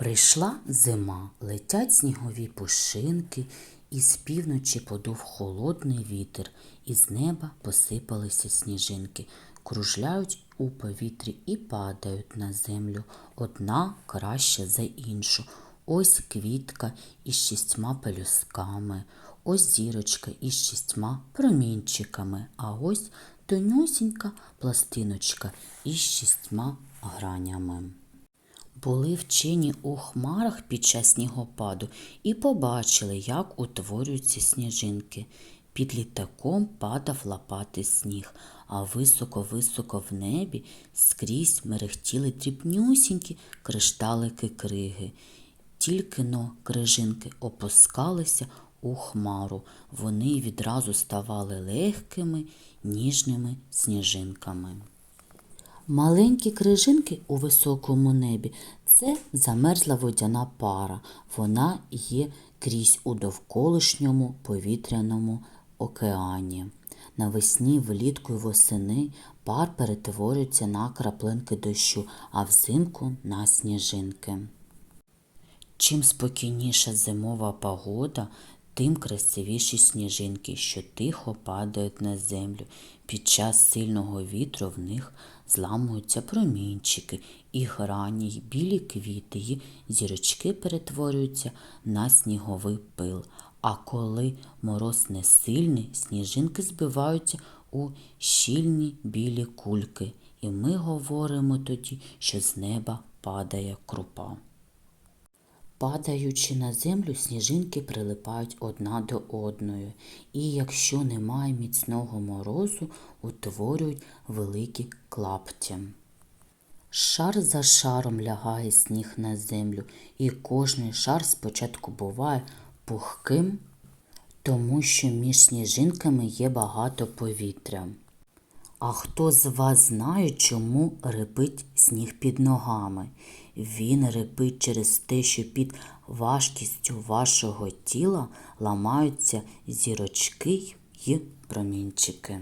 Прийшла зима, летять снігові пушинки, і з півночі подув холодний вітер, і з неба посипалися сніжинки, кружляють у повітрі і падають на землю, одна краща за іншу. Ось квітка із шістьма пелюсками, ось зірочка із шістьма промінчиками, а ось тонюсінька пластиночка із шістьма гранями. Були вчені у хмарах під час снігопаду і побачили, як утворюються сніжинки. Під літаком падав лопатий сніг, а високо-високо в небі скрізь мерехтіли дрібнюсінькі кришталики криги. Тільки но крижинки опускалися у хмару, вони відразу ставали легкими, ніжними сніжинками. Маленькі крижинки у високому небі це замерзла водяна пара. Вона є крізь у довколишньому повітряному океані. Навесні, влітку й восени пар перетворюється на краплинки дощу, а взимку на сніжинки. Чим спокійніша зимова погода, тим красивіші сніжинки, що тихо падають на землю. Під час сильного вітру в них зламуються промінчики, і грані, й білі квіти, й зірочки перетворюються на сніговий пил. А коли мороз не сильний, сніжинки збиваються у щільні білі кульки, і ми говоримо тоді, що з неба падає крупа. Падаючи на землю, сніжинки прилипають одна до одної, і якщо немає міцного морозу, утворюють великі клаптя. Шар за шаром лягає сніг на землю, і кожний шар спочатку буває пухким, тому що між сніжинками є багато повітря. А хто з вас знає, чому рипить сніг під ногами? Він рипить через те, що під важкістю вашого тіла ламаються зірочки й промінчики.